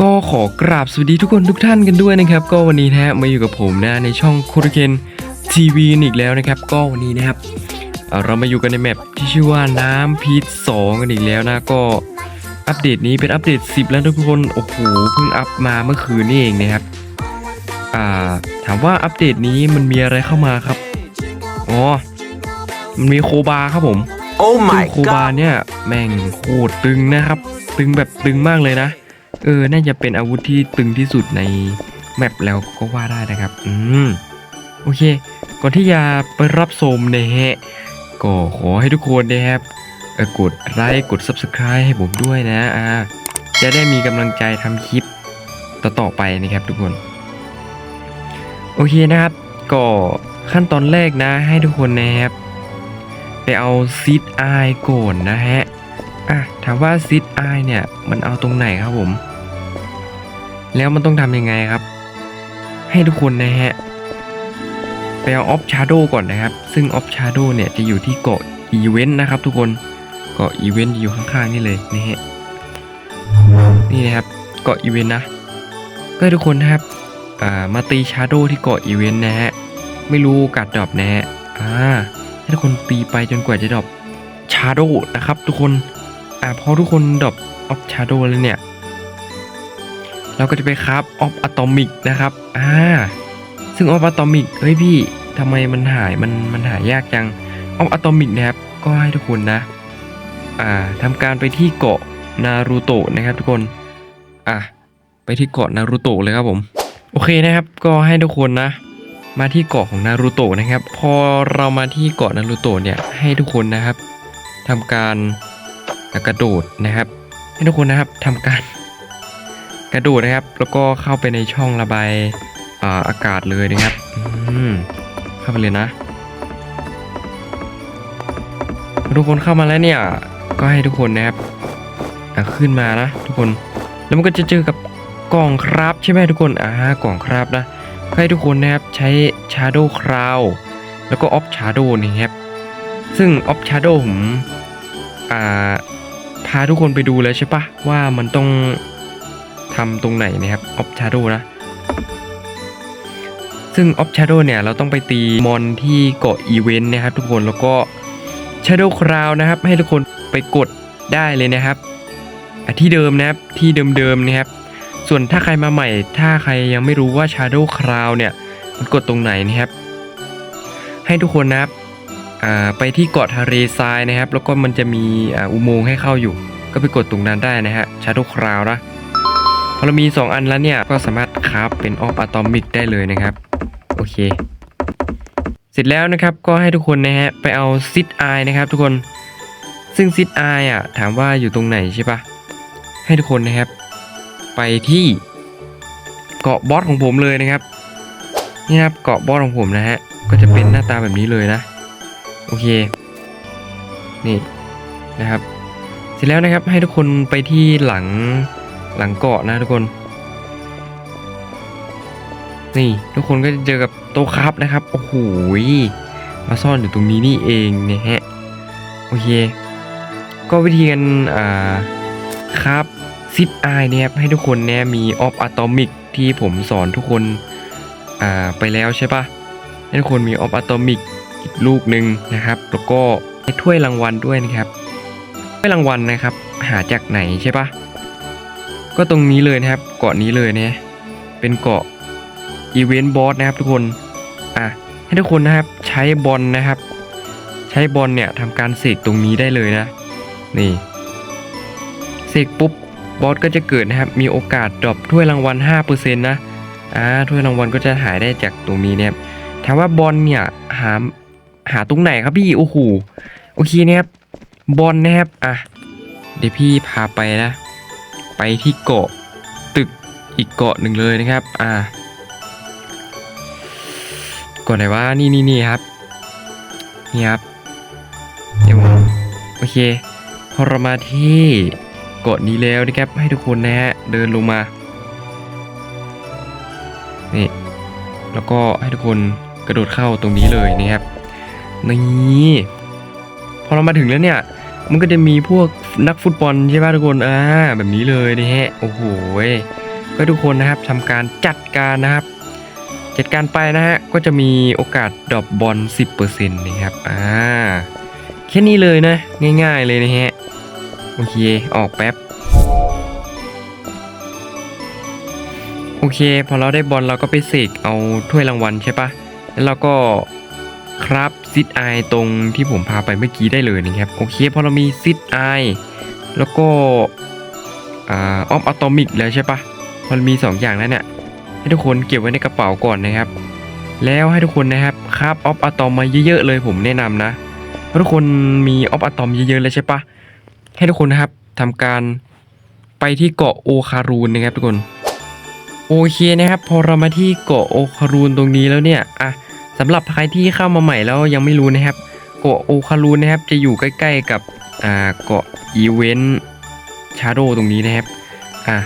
ก็ขอกราบสวัสดีทุกคนทุกท่านกันด้วยนะครับ ก็วันนี้นะฮะมาอยู่กับผมนะในช่องโครเคนทีวีอีกแล้วนะครับ ก็วันนี้นะครับเเรามาอยู่กันในแมปที่ชื่อว่าน้ำพีช2กันอีกแล้วนะก็อัปเดตนี้เป็นอัปเดต 10 แล้วทุกคนโอ้โหเพิ่งอัปมาเมื่อคืนนี่เองนะครับ อ่า ถามว่าอัปเดตนี้มันมีอะไรเข้ามาครับ อ๋อ มันมีโคบาครับผม Oh ซึ่ง my โคบา god เนี่ยแม่งโคตรตึงนะครับ ตึงแบบตึงมากเลยนะ เออ น่าจะเป็นอาวุธที่ตึงที่สุดในแมปแล้วก็ว่าได้นะครับ อืม โอเค ก่อนที่จะไปรับชมนะฮะ ก็ขอให้ทุกคนนะครับเออกดไลค์กด Subscribe ให้ผมด้วยนะ อ่า จะได้มีกำลังใจทำคลิปต่อๆไปนะครับทุกคน โอเคนะครับ ก็ขั้นตอนแรกนะให้ทุกคนนะครับ ไปเอาซีดไอก่อนนะฮะ อะถามว่าซีดไอเนี่ย มันเอาตรงไหนครับผม แล้วมันต้องทำยังไงครับ ให้ทุกคนนะฮะ ไปเอาออฟชาร์โดก่อนนะครับ ซึ่งออฟชาร์โดเนี่ยจะอยู่ที่เกาะอีเวนต์นะครับ ทุกคนเกาะอีเวนต์อยู่ข้างๆนี่เลยนะฮะนี่นะครับเกาะอีเวนต์นะ ก็ให้ทุกคนนะครับ มาตีชาร์โดที่เกาะอีเวนต์นะฮะ ไม่รู้กัดดรอปนะฮะ อ่าให้ทุกคนตีไปจนกว่าจะดรอปชาร์โดนะครับทุกคน อ่าพอทุกคนดรอปออฟชาร์โดแล้วเนี่ย เราก็จะไปคราฟออฟอะตอมิกนะครับ อ่า ซึ่งออฟอะตอมิกเฮ้ยพี่ทำไมมันหายมันมันหายากจังออฟอะตอมิกนะครับ ก็ให้ทุกคนนะ อ่าทำการไปที่เกาะนารูโตะนะครับทุกคน อะไปที่เกาะนารูโตะเลยครับผม โอเคนะครับ ก็ให้ทุกคนนะ มาที่เกาะของนารูโตะนะครับ พอเรามาที่เกาะนารูโตะเนี่ยให้ทุกคนนะครับทำการกระโดดนะครับ ให้ทุกคนนะครับทำการกระโดดนะครับ แล้วก็เข้าไปในช่องระบายอาอากาศเลยนะครับเข้าไปเลยนะ ทุกคนเข้ามาแล้วเนี่ย ก็ให้ทุกคนนะครับขึ้นมานะทุกคน แล้วมันก็จะเจอกับ กล่องครับใช่ไหมทุกคนอ่ากล่องครับนะให้ทุกคนนะครับใช้ Shadow Cloud แล้วก็ Off Shadow นะครับซึ่ง Off Shadow ผมอ่าพาทุกคนไปดูแล้วใช่ปะว่ามันต้องทำตรงไหนนะครับ Off Shadow นะซึ่ง Off Shadow เนี่ยเราต้องไปตีมอนที่เกาะอีเวนต์นะครับทุกคนแล้วก็ Shadow Cloud นะครับให้ทุกคนไปกดได้เลยนะครับที่เดิมนะครับที่เดิมๆนะครับ ส่วนถ้าใครมาใหม่ ถ้าใครยังไม่รู้ว่า Shadow Cloud เนี่ยมันกดตรงไหนนะครับ ให้ทุกคนนะครับไปที่เกาะทะเลทรายนะครับ แล้วก็มันจะมีอ,อุโมงค์ให้เข้าอยู่ ก็ไปกดตรงนั้นได้นะฮะ Shadow Cloud นะพอเรามี 2 อันแล้วเนี่ย ก็สามารถคราฟเป็นออฟอะตอมิกได้เลยนะครับ โอเค เสร็จแล้วนะครับก็ให้ทุกคนนะฮะ ไปเอาซิดไอนะครับทุกคนซึ่งซิดไออะถามว่าอยู่ตรงไหนใช่ปะให้ทุกคนนะครับ ไปที่เกาะบอสของผมเลยนะครับ นี่ครับเกาะบอสของผมนะฮะ ก็จะเป็นหน้าตาแบบนี้เลยนะ โอเค นี่นะครับ เสร็จแล้วนะครับให้ทุกคนไปที่หลังหลังเกาะนะทุกคน นี่ทุกคนก็จะเจอกับโตครับนะครับ โอ้โห มาซ่อนอยู่ตรงนี้นี่เองนะฮะ โอเค ก็วิธีการอ่าครับ ซิปไอเนี่ยครับให้ทุกคนเนี่ยมีออฟอะตอมิกที่ผมสอนทุกคนอ่าไปแล้วใช่ปะให้ทุกคนมีออฟอะตอมิกอีกลูกหนึ่งนะครับแล้วก็ให้ถ้วยรางวัลด้วยนะครับถ้วยรางวัลนะครับ หาจากไหนใช่ปะก็ตรงนี้เลยนะครับเกาะนี้เลยเนี่ยเป็นเกาะอีเวนต์บอสนะครับทุกคนอะให้ทุกคนนะครับใช้บอลนะครับ ใช้บอลเนี่ยทำการเสกตรงนี้ได้เลยนะ นี่เสกปุ๊บ บอสก็จะเกิดนะครับ มีโอกาสดรอปถ้วยรางวัล5%นะอ่าถ้วยรางวัลก็จะหายได้จากตรงนี้เนี่ยถามว่าบอลเนี่ยหาหาตรงไหนครับพี่โอ้โหโอเคนะครับบอลนะครับอะเดี๋ยวพี่พาไปนะ ไปที่เกาะตึกอีกเกาะหนึ่งเลยนะครับ อ่าเกาะไหนว่านี่นี่นี่ครับนี่ครับเดี๋ยวโอเคพอเรามาที่ เกาะนี้แล้วนะครับให้ทุกคนนะฮะเดินลงมานี่แล้วก็ให้ทุกคนกระโดดเข้าตรงนี้เลยนะครับนี่พอเรามาถึงแล้วเนี่ยมันก็จะมีพวกนักฟุตบอลใช่ป่ะทุกคนอ่าแบบนี้เลยนะฮะโอ้โหก็ทุกคนนะครับทำการจัดการนะครับ จัดการไปนะฮะก็จะมีโอกาสดรอปบอล10%นะครับอ่าแค่นี้เลยนะง่าย ๆเลยนะฮะ โอเค ออกแป๊บ โอเค พอเราได้บอลเราก็ไปเสกเอาถ้วยรางวัลใช่ปะแล้วเราก็ครับซิดไอตรงที่ผมพาไปเมื่อกี้ได้เลยนะครับ โอเคพอเรามีซิดไอแล้วก็ออฟอะตอมิกแล้วใช่ปะมันมี 2 อย่างแล้วเนี่ย ให้ทุกคนเก็บไว้ในกระเป๋าก่อนนะครับ แล้วให้ทุกคนนะครับคาบออฟอะตอมมาเยอะๆเลยผมแนะนำนะ เพราะทุกคนมีออฟอะตอมเยอะๆแล้วใช่ปะ ให้ทุกคนนะครับทำการไปที่เกาะโอคารูนนะครับทุกคนโอเคนะครับ พอเรามาที่เกาะโอคารูนตรงนี้แล้วเนี่ยอะสำหรับใครที่เข้ามาใหม่แล้วยังไม่รู้นะครับ เกาะโอคารูนนะครับ จะอยู่ใกล้ ๆกับอ่าเกาะอีเวนต์ชาโดตรงนี้นะครับอะ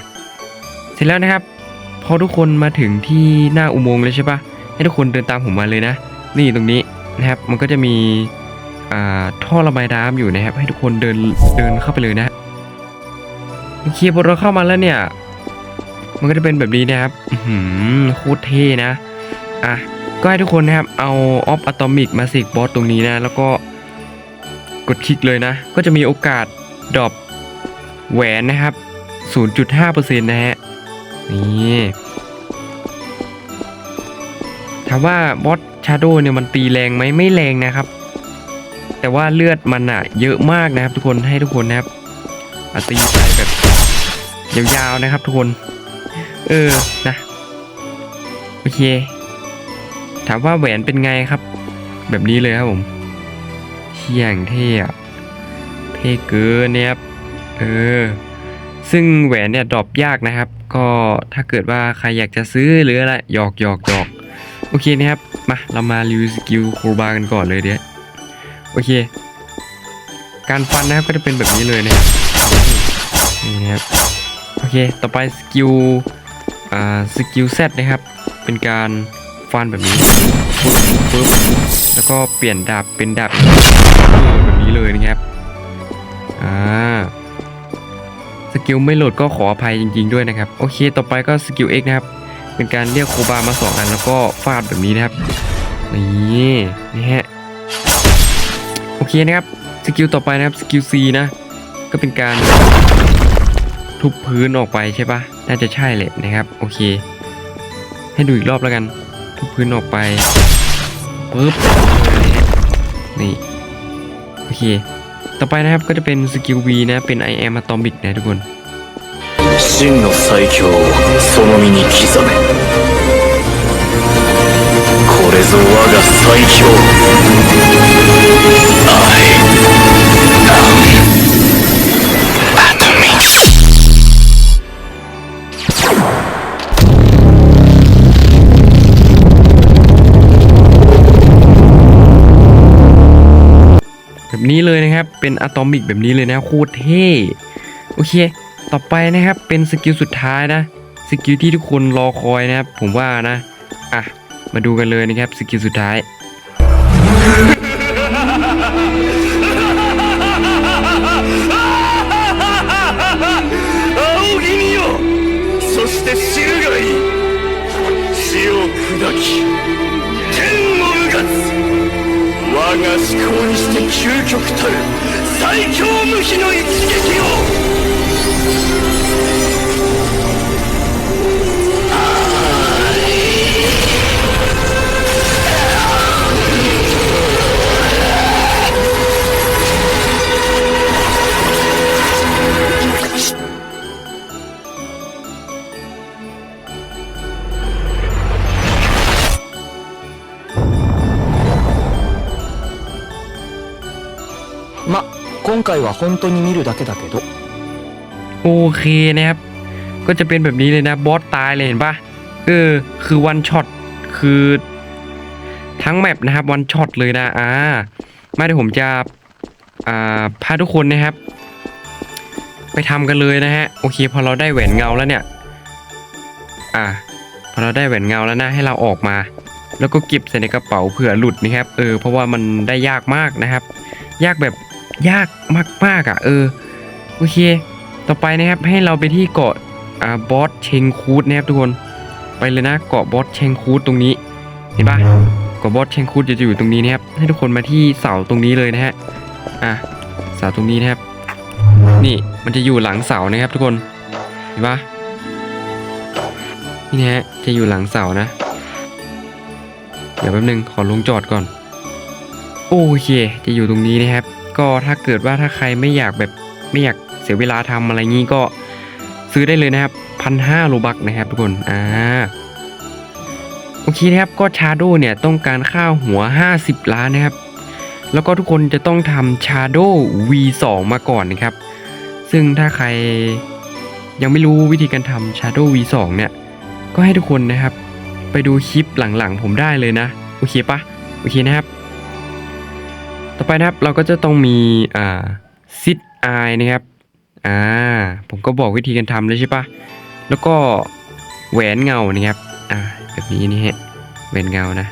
เสร็จแล้วนะครับ พอทุกคนมาถึงที่หน้าอุโมงค์เลยใช่ปะให้ทุกคนเดินตามผมมาเลยนะ นี่ตรงนี้นะครับ มันก็จะมี ท่อระบายน้ำอยู่นะครับ ให้ทุกคนเดินเดินเข้าไปเลยนะโอเคพอเราเข้ามาแล้วเนี่ย มันก็จะเป็นแบบนี้นะครับหือโคตรเท่นะอะก็ให้ทุกคนนะครับเอาออฟอะตอมิกมาสิกบอสตรงนี้นะ แล้วก็กดคลิกเลยนะ ก็จะมีโอกาสดรอปแหวนนะครับ 0.5%นะฮะนี่ถามว่าบอสชาโดเนี่ยมันตีแรงไหมไม่แรงนะครับ แต่ว่าเลือดมันอะเยอะมากนะครับ ทุกคนให้ทุกคนนะครับตีไปแบบยาวๆนะครับทุกคน เออนะโอเค ถามว่าแหวนเป็นไงครับ แบบนี้เลยครับผมเที่ยงเท่อะเท่เกินเนี่ยครับเออซึ่งแหวนเนี่ยดรอปยากนะครับ ก็ถ้าเกิดว่าใครอยากจะซื้อหรืออะไรหยอกหยอกหยอกโอเคนะครับ มาเรามารีวิวสกิลโคบากันก่อนเลยเดี๋ยว โอเค การฟันนะครับก็จะเป็นแบบนี้เลยนะครับนี่นะครับโอเคต่อไปสกิลอ่าสกิลเซตนะครับ เป็นการฟันแบบนี้ปึ๊บปึ๊บแล้วก็เปลี่ยนดาบเป็นดาบแบบนี้เลยนะครับอ่าสกิลไม่โหลดก็ขออภัยจริง ๆด้วยนะครับ โอเค ต่อไปก็สกิล X นะครับ เป็นการเรียกโคบามาสองอันแล้วก็ฟาดแบบนี้นะครับ นี่นี่ฮะ โอเคนะครับ สกิลต่อไปนะครับ สกิล C นะ ก็เป็นการ ทุบพื้นออกไปใช่ปะน่าจะใช่แหละนะครับ โอเค ให้ดูอีกรอบแล้วกัน ทุบพื้นออกไปปึ๊บนี่ โอเค ต่อไปนะครับก็จะเป็นสกิล V นะ เป็น I am atomic นะทุกคน 真の最強をその身に刻めこ れぞ我が最強アイアンアトミックス แบบนี้เลยนะครับ เป็นอะตอมิกแบบนี้เลยนะ โคตรเท่ โอเค ต่อไปนะครับ เป็นสกิลสุดท้ายนะ สกิลที่ทุกคนรอคอยนะครับ ผมว่านะ อ่ะ มาดูกันเลยนะครับ สกิลสุดท้าย 仰ぎ見よそして知るがいい地を砕き天をうがつ我が思考にして究極たる最強無比の一撃を ま今回は本当に見るだけだけど โอเคนะครับ ก็จะเป็นแบบนี้เลยนะ บอสตายเลยเห็นปะเออ คือวันช็อต คือทั้งแมปนะครับวันช็อตเลยนะ อ่า มาเดี๋ยวผมจะ อ่า พาทุกคนนะครับ ไปทำกันเลยนะฮะ โอเค พอเราได้แหวนเงาแล้วเนี่ย อ่า พอ อเราได้แหวนเงาแล้วนะให้เราออกมา แล้วก็เก็บใส่ในกระเป๋าเผื่อหลุดนะครับ เออเพราะว่ามันได้ยากมากนะครับ ยากแบบ ยากมากๆอะ เออ โอเค ต่อไปนะครับให้เราไปที่เกาะอ่าบอสเชงคูดนะครับทุกคน ไปเลยนะเกาะบอสเชงคูดตรงนี้ เห็นปะเกาะบอสเชงคูดจะอยู่ตรงนี้นะครับ ให้ทุกคนมาที่เสาตรงนี้เลยนะฮะ อะ เสาตรงนี้นะครับ นี่มันจะอยู่หลังเสานะครับทุกคน เห็นปะนี่นะฮะ จะอยู่หลังเสานะ เดี๋ยวแป๊บนึงขอลงจอดก่อน โอเค จะอยู่ตรงนี้นะครับ ก็ถ้าเกิดว่าถ้าใครไม่อยากแบบไม่อยากเสียเวลาทำอะไรงี้ก็ซื้อได้เลยนะครับพันห้าโลบักนะครับทุกคนอ่าโอเคนะครับก็ชาโดเนี่ยต้องการค่าหัว 50 ล้านนะครับ แล้วก็ทุกคนจะต้องทำชาโด V2 มาก่อนนะครับ ซึ่งถ้าใครยังไม่รู้วิธีการทำ Shadow V2 เนี่ยก็ให้ทุกคนนะครับ ไปดูคลิปหลังๆผมได้เลยนะ โอเคปะโอเคนะครับ ต่อไปนะครับเราก็จะต้องมีอ่าซิดไอนะครับอ่าผมก็บอกวิธีการทำเลยใช่ปะแล้วก็แหวนเงานะครับอ่าแบบนี้นี่ฮะแหวนเงานะ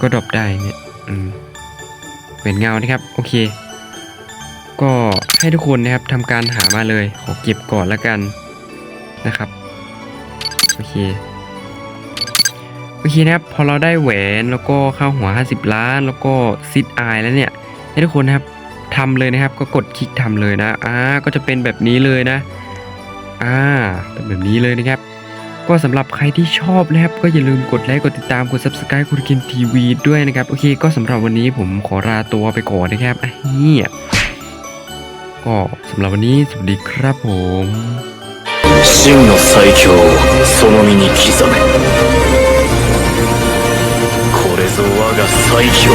ก็ดรอปได้เนี่ยอืมแหวนเงานะครับโอเค ก็ให้ทุกคนนะครับทำการหามาเลยขอเก็บก่อนแล้วกันนะครับโอเค โอเคนะครับ พอเราได้แหวนแล้วก็เข้าหัว 50 ล้าน แล้วก็ซิดอายแล้วเนี่ย ให้ทุกคนนะครับทำเลยนะครับ ก็กดคลิกทำเลยนะอ่าก็จะเป็นแบบนี้เลยนะอ่าเป็นแบบนี้เลยนะครับ ก็สำหรับใครที่ชอบนะครับ ก็อย่าลืมกดไลค์กดติดตามกด subscribe คุณกินทีวีด้วยนะครับ โอเค ก็สำหรับวันนี้ผมขอลาตัวไปก่อนนะครับอ่ะเฮียก็สำหรับวันนี้สวัสดีครับผม 真の最強をその身に刻め が最強。